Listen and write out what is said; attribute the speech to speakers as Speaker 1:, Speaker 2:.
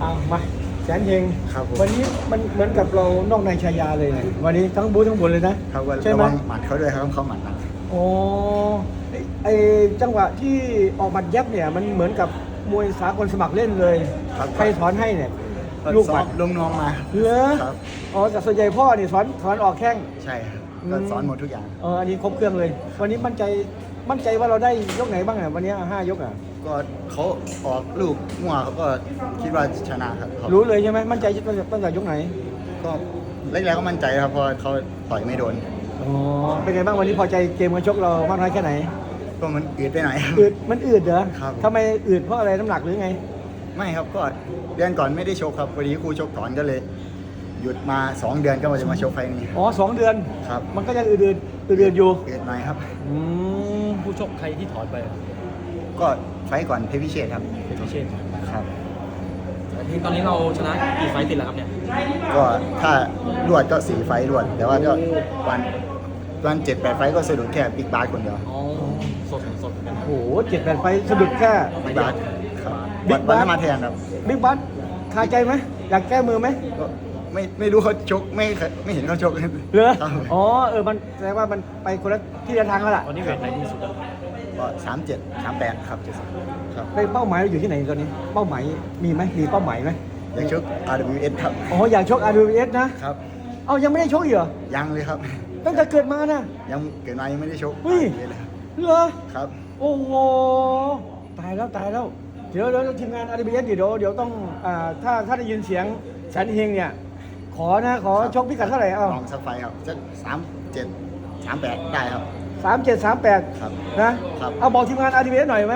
Speaker 1: เอามาแสนเฮง
Speaker 2: ครับผม
Speaker 1: วันนี้มันเหมือนกับเรานอกในชายาเลยนะวันนี้ทั้งบูธทั้งบนเลยนะ ครับ
Speaker 2: ว่า
Speaker 1: ใช่
Speaker 2: ระ
Speaker 1: ไหม
Speaker 2: วังหมัดเขาด้วยครับเขาหมัดหนัก
Speaker 1: โอ้ไอ้ไอจังหวะที่ออกหมัดยับเนี่ยมันเหมือนกับมวยสากลสมัครเล่นเลย
Speaker 2: ครับ
Speaker 1: ใครสอนให้เนี่ย
Speaker 2: ก็
Speaker 1: ลูก
Speaker 2: ส
Speaker 1: ห
Speaker 2: อ
Speaker 1: มั
Speaker 2: น
Speaker 1: ด
Speaker 2: ลุงน้องมา
Speaker 1: เหรอ
Speaker 2: ครับ
Speaker 1: อ๋อแต่ส่วนใหญ่พ่อเนี่ยสอนสอนออกแข้ง
Speaker 2: ใช่ครับ
Speaker 1: อืม
Speaker 2: ก็สอนหมดทุกอย่าง
Speaker 1: เอออันนี้ครบเครื่องเลย วันนี้มั่นใจมั่นใจว่าเราได้ยกไหนบ้างอะวันนี้ห้ายกอะ
Speaker 2: ก็เขาออกลูกมั่วเขาก็คิดว่าชนะครับเขา
Speaker 1: รู้เลยใช่ไหมมั่นใจตั้งแต่ตั้งแต่ยกไหน
Speaker 2: ก็แรกๆก็มั่นใจครับเพราะเขาต่อยไม่โดน
Speaker 1: อ๋อเป็นไงบ้างวันนี้พอใจเกมการชกเรามากน้อยแค่ไหน
Speaker 2: ก็มันอืดไปหน่อยครับ
Speaker 1: อืดมันอืดเหรอ
Speaker 2: ครับ
Speaker 1: ทำไมอืดเพราะอะไรน้ำหนักหรือไง
Speaker 2: ไม่ครับก็เดือนก่อนไม่ได้ชกครับพอดีครูชกก่อนก็เลย หยุดมา 2 เดือนก็มาจะมาชกไฟล์นี้
Speaker 1: อ๋อสองเดือน
Speaker 2: ครับ
Speaker 1: มันก็ยังอืดอืดอืดอืดอยู่
Speaker 2: อืดหน่อยครับ
Speaker 1: อืม
Speaker 3: ผู้ชกใครที่ถอนไป
Speaker 2: ก็ไฟล์ก่อนเพชรพิเชษครับ
Speaker 3: เป็นพิเชษ
Speaker 2: ครับ
Speaker 3: ตอนนี้เราชนะกี่ไฟต์ติดแล้วครับเนี่ย
Speaker 2: ก็ถ้ารวดก็สี่ไฟล์รวด แต่ว่าก็วันวันเจ็ดแปดไฟล์ก็สะดุดแค่บิ๊กบาสคนเดียว
Speaker 3: อ๋อสดสดเหมือนกัน
Speaker 1: โอ้โหเจ็ดแปดไฟสะดุดแค่
Speaker 2: บิ๊กบาสครับ
Speaker 1: บิ๊
Speaker 2: วัน
Speaker 1: ก
Speaker 2: วัน
Speaker 1: บาส
Speaker 2: นั้นมาแทนครับ
Speaker 1: บิ๊กบัสคาใจไหมอยากแก้มือไหม
Speaker 2: ก็ ไม่ไม่รู้เขาชกไม่เคยไม่เห็นเขาชก
Speaker 1: เหรอ
Speaker 2: ครับ
Speaker 1: อ๋อเออมันแสดงว่ามันไปคนละที่ละทางแล้วล่ะ
Speaker 3: ตอนนี้เวทไหนดีสุดอะ
Speaker 2: ก็สามเจ็ดสามแปดครับครับ
Speaker 1: ในเป้าหมายเราอยู่ที่ไหนตอนนี้ เป้าหมายมีไหมมีเป้าหมายไหม
Speaker 2: อยากชก RWS ครับ
Speaker 1: อ๋ออยากชก RWS นะ
Speaker 2: ครับ
Speaker 1: เอายังไม่ได้ชกอีกเหรอ
Speaker 2: ยังเลยครับ
Speaker 1: ตั้งแต่เกิดมานะ
Speaker 2: ยังเกิดมายังไม่ได้ชก
Speaker 1: เฮ้ย
Speaker 2: RWS เลยครับ
Speaker 1: เหรอ
Speaker 2: ครับ
Speaker 1: โอ้โหตายแล้วตายแล้วเดี๋ยวเดี๋ยวทีมงาน RBS เดี๋ยวเดี๋ยวต้องอ่าถ้าถ้าได้ยินเสียงฉันเฮงเนี่ย ขอนะขอชกพิกัดเท่าไหร่เอ้า
Speaker 2: ลองสักไฟล์ครับจะสามเจ็ดสามแปดได้ครับ
Speaker 1: สามเจ็ดสามแปด
Speaker 2: ครับ
Speaker 1: นะ
Speaker 2: ครับ
Speaker 1: เอาบอกทีมงาน RBS หน่อยไหม